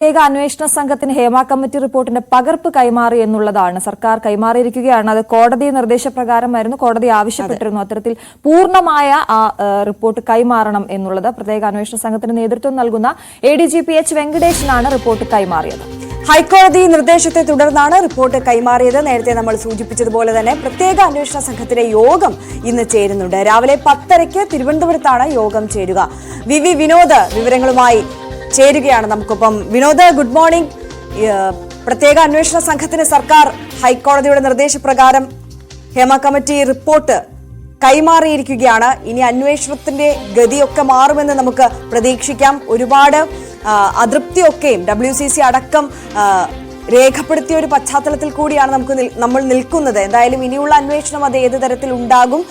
പ്രത്യേക അന്വേഷണ സംഘത്തിന് ഹേമ കമ്മിറ്റി റിപ്പോർട്ടിന്റെ പകർപ്പ് കൈമാറി എന്നുള്ളതാണ്. സർക്കാർ കൈമാറിയിരിക്കുകയാണ്. അത് കോടതി നിർദ്ദേശപ്രകാരമായിരുന്നു. കോടതി ആവശ്യപ്പെട്ടിരുന്നു. അത്തരത്തിൽ പൂർണമായ ആ റിപ്പോർട്ട് കൈമാറണം എന്നുള്ളത് പ്രത്യേക അന്വേഷണ സംഘത്തിന് നേതൃത്വം നൽകുന്ന A D G P H വെങ്കടേഷനാണ് report കൈമാറിയത്. ഹൈക്കോടതി നിർദ്ദേശത്തെ തുടർന്നാണ് റിപ്പോർട്ട് കൈമാറിയത്. നേരത്തെ നമ്മൾ സൂചിപ്പിച്ചതുപോലെ തന്നെ പ്രത്യേക അന്വേഷണ സംഘത്തിന്റെ യോഗം ഇന്ന് ചേരുന്നുണ്ട്. രാവിലെ പത്തരയ്ക്ക് തിരുവനന്തപുരത്താണ് യോഗം ചേരുക. വി വി വിനോദ് വിവരങ്ങളുമായി ചേരുകയാണ് നമുക്കിപ്പം. Vinod good morning. പ്രത്യേക അന്വേഷണ സംഘത്തിന് സർക്കാർ ഹൈക്കോടതിയുടെ നിർദ്ദേശപ്രകാരം ഹേമ കമ്മിറ്റി റിപ്പോർട്ട് കൈമാറിയിരിക്കുകയാണ്. ഇനി അന്വേഷണത്തിന്റെ ഗതിയൊക്കെ മാറുമെന്ന് നമുക്ക് പ്രതീക്ഷിക്കാം. ഒരുപാട് അതൃപ്തിയൊക്കെയും ഡബ്ല്യു സി സി അടക്കം രേഖപ്പെടുത്തിയ ഒരു പശ്ചാത്തലത്തിൽ കൂടിയാണ് നമുക്ക് നമ്മൾ നിൽക്കുന്നത്. എന്തായാലും ഇനിയുള്ള അന്വേഷണം അത് ഏത് തരത്തിൽ ഉണ്ടാകും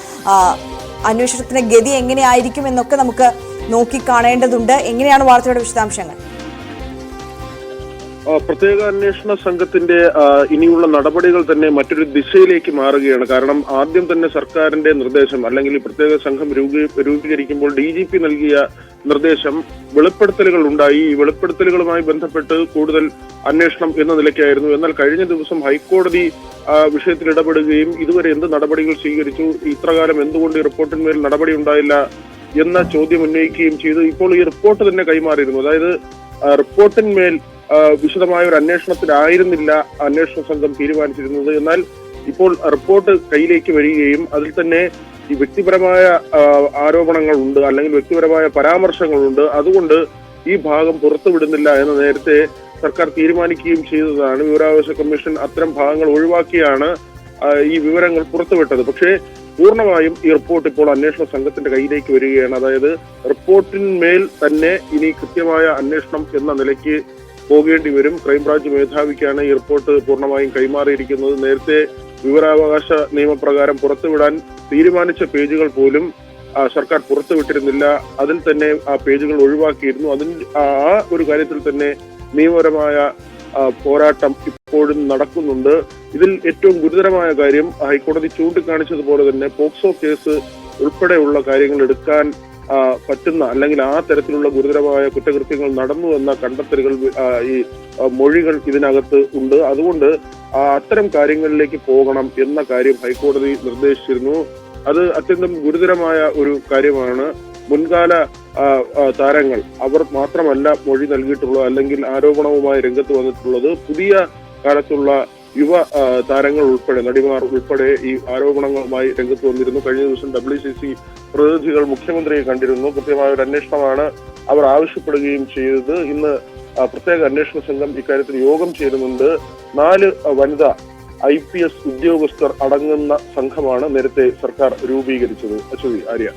അന്വേഷണത്തിന്റെ ഗതി എങ്ങനെയായിരിക്കും എന്നൊക്കെ നമുക്ക് നോക്കിക്കാണേണ്ടതുണ്ട്. എങ്ങനെയാണ് വാർത്തയുടെ വിശദാംശങ്ങൾ? പ്രത്യേക അന്വേഷണ സംഘത്തിന്റെ ഇനിയുള്ള നടപടികൾ തന്നെ മറ്റൊരു ദിശയിലേക്ക് മാറുകയാണ്. കാരണം ആദ്യം തന്നെ സർക്കാരിന്റെ നിർദ്ദേശം അല്ലെങ്കിൽ പ്രത്യേക സംഘം രൂപീ- രൂപീകരിക്കുമ്പോൾ ഡി ജി പി നൽകിയ നിർദ്ദേശം വെളിപ്പെടുത്തലുകൾ ഉണ്ടായി. ഈ വെളിപ്പെടുത്തലുകളുമായി ബന്ധപ്പെട്ട് കൂടുതൽ അന്വേഷണം എന്ന നിലയ്ക്കായിരുന്നു. എന്നാൽ കഴിഞ്ഞ ദിവസം ഹൈക്കോടതി വിഷയത്തിൽ ഇടപെടുകയും ഇതുവരെ എന്ത് നടപടികൾ സ്വീകരിച്ചു ഇത്രകാലം എന്തുകൊണ്ട് ഈ റിപ്പോർട്ടിന്മേൽ നടപടി ഉണ്ടായില്ല എന്ന ചോദ്യം ഉന്നയിക്കുകയും ചെയ്തു. ഇപ്പോൾ ഈ റിപ്പോർട്ട് തന്നെ കൈമാറിയിരുന്നു. അതായത് റിപ്പോർട്ടിന്മേൽ വിശദമായ ഒരു അന്വേഷണത്തിലായിരുന്നില്ല അന്വേഷണ സംഘം തീരുമാനിച്ചിരുന്നത്. എന്നാൽ ഇപ്പോൾ റിപ്പോർട്ട് കയ്യിലേക്ക് വരികയും അതിൽ തന്നെ ഈ വ്യക്തിപരമായ ആരോപണങ്ങൾ ആരോപണങ്ങളുണ്ട് അല്ലെങ്കിൽ വ്യക്തിപരമായ പരാമർശങ്ങളുണ്ട്. അതുകൊണ്ട് ഈ ഭാഗം പുറത്തുവിടുന്നില്ല എന്ന് നേരത്തെ സർക്കാർ തീരുമാനിക്കുകയും ചെയ്തതാണ്. വിവരാവകാശ കമ്മീഷൻ അത്തരം ഭാഗങ്ങൾ ഒഴിവാക്കിയാണ് ഈ വിവരങ്ങൾ പുറത്തുവിട്ടത്. പക്ഷേ പൂർണമായും ഈ റിപ്പോർട്ട് ഇപ്പോൾ അന്വേഷണ സംഘത്തിന്റെ കയ്യിലേക്ക് വരികയാണ്. അതായത് റിപ്പോർട്ടിന്മേൽ തന്നെ ഇനി കൃത്യമായ അന്വേഷണം എന്ന നിലയ്ക്ക് പോകേണ്ടി വരും. ക്രൈംബ്രാഞ്ച് മേധാവിക്കാണ് ഈ റിപ്പോർട്ട് പൂർണമായും കൈമാറിയിരിക്കുന്നത്. നേരത്തെ വിവരാവകാശ നിയമപ്രകാരം പുറത്തുവിടാൻ തീരുമാനിച്ച പേജുകൾ പോലും സർക്കാർ പുറത്തുവിട്ടിരുന്നില്ല. അതിൽ തന്നെ ആ പേജുകൾ ഒഴിവാക്കിയിരുന്നു. അതിൽ ആ ആ ഒരു കാര്യത്തിൽ തന്നെ നിയമപരമായ പോരാട്ടം ഇപ്പോഴും നടക്കുന്നുണ്ട്. ഇതിൽ ഏറ്റവും ഗുരുതരമായ കാര്യം ഹൈക്കോടതി ചൂണ്ടിക്കാണിച്ചതുപോലെ തന്നെ പോക്സോ കേസ് ഉൾപ്പെടെയുള്ള കാര്യങ്ങൾ എടുക്കാൻ പറ്റുന്ന അല്ലെങ്കിൽ ആ തരത്തിലുള്ള ഗുരുതരമായ കുറ്റകൃത്യങ്ങൾ നടന്നു എന്ന കണ്ടെത്തലുകൾ ഈ മൊഴികൾ ഇതിനകത്ത് ഉണ്ട്. അതുകൊണ്ട് അത്തരം കാര്യങ്ങളിലേക്ക് പോകണം എന്ന കാര്യം ഹൈക്കോടതി നിർദ്ദേശിച്ചിരുന്നു. അത് അത്യന്തം ഗുരുതരമായ ഒരു കാര്യമാണ്. മുൻകാല താരങ്ങൾ അവർ മാത്രമല്ല മൊഴി നൽകിയിട്ടുള്ളത് അല്ലെങ്കിൽ ആരോപണവുമായി രംഗത്ത് വന്നിട്ടുള്ളത്. പുതിയ കാലത്തുള്ള യുവ താരങ്ങൾ ഉൾപ്പെടെ നടിമാർ ഉൾപ്പെടെ ഈ ആരോപണങ്ങളുമായി രംഗത്ത് വന്നിരുന്നു. കഴിഞ്ഞ ദിവസം ഡബ്ല്യു സി സി പ്രതിനിധികൾ മുഖ്യമന്ത്രിയെ കണ്ടിരുന്നു. കൃത്യമായ ഒരു അന്വേഷണമാണ് അവർ ആവശ്യപ്പെടുകയും ചെയ്തത്. ഇന്ന് പ്രത്യേക അന്വേഷണ സംഘം ഇക്കാര്യത്തിൽ യോഗം ചേരുന്നുണ്ട്. നാല് വനിത ഐ പി എസ് ഉദ്യോഗസ്ഥർ അടങ്ങുന്ന സംഘമാണ് നേരത്തെ സർക്കാർ രൂപീകരിച്ചത്. അശ്വതി ആര്യ.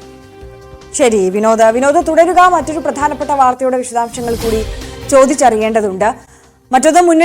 ശരി വിനോദ. വിനോദ തുടരുക. മറ്റൊരു പ്രധാനപ്പെട്ട വാർത്തയുടെ വിശദാംശങ്ങൾ കൂടി ചോദിച്ചറിയേണ്ടതുണ്ട്. മറ്റൊന്ന് മുന്നണി